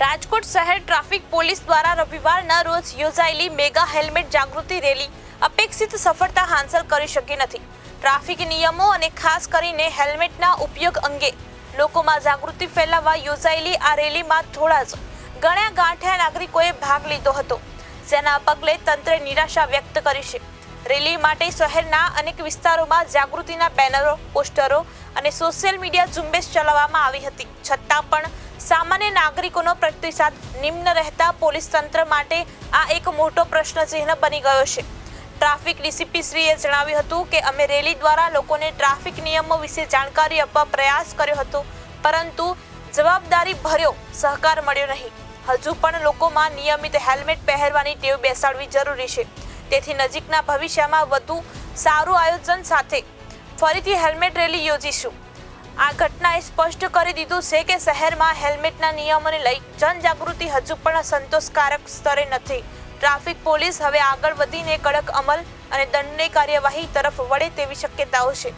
રાજકોટ શહેર traffic police દ્વારા રવિવારના રોજ યોજાયેલી મેગા હેલ્મેટ જાગૃતિ રેલી અપેક્ષિત સફળતા હાંસલ કરી શકી નથી. ટ્રાફિક નિયમો અને ખાસ કરીને હેલ્મેટના ઉપયોગ અંગે લોકોમાં જાગૃતિ ફેલાવવા યોજાયેલી આ રેલીમાં થોડા જ ગણ્યા ગાંઠ્યા નાગરિકોએ ભાગ લીધો હતો. જેના પગલે તંત્રે નિરાશા વ્યક્ત કરી છે. રેલી માટે શહેરના અનેક વિસ્તારોમાં જાગૃતિના બેનરો, પોસ્ટરો અને સોશિયલ મીડિયા ઝુંબેશ ચલાવવામાં આવી હતી. છતાં પણ સામાન્ય નાગરિકોનો પ્રતિસાદ નિમ્ન રહેતા પોલીસ તંત્ર માટે આ એક મોટો પ્રશ્નચિહ્ન બની ગયો છે. ટ્રાફિક ડીસીપી શ્રીએ જણાવ્યું હતું કે અમે રેલી દ્વારા લોકોને ટ્રાફિક નિયમો વિશે જાણકારી આપવા પ્રયાસ કર્યો હતો, પરંતુ જવાબદારી ભર્યો સહકાર મળ્યો નહીં. હજુ પણ લોકોમાં નિયમિત હેલ્મેટ પહેરવાની ટેવ બેસાડવી જરૂરી છે. તેથી નજીકના ભવિષ્યમાં વધુ સારું આયોજન સાથે ફરીથી હેલ્મેટ રેલી યોજીશું. આ ઘટનાએ સ્પષ્ટ કરી દીધું છે કે શહેરમાં હેલ્મેટના નિયમોને લઈ જનજાગૃતિ હજુ પણ સંતોષકારક સ્તરે નથી. ટ્રાફિક પોલીસ હવે આગળ વધીને કડક અમલ અને દંડની કાર્યવાહી તરફ વળે તેવી શક્યતાઓ છે.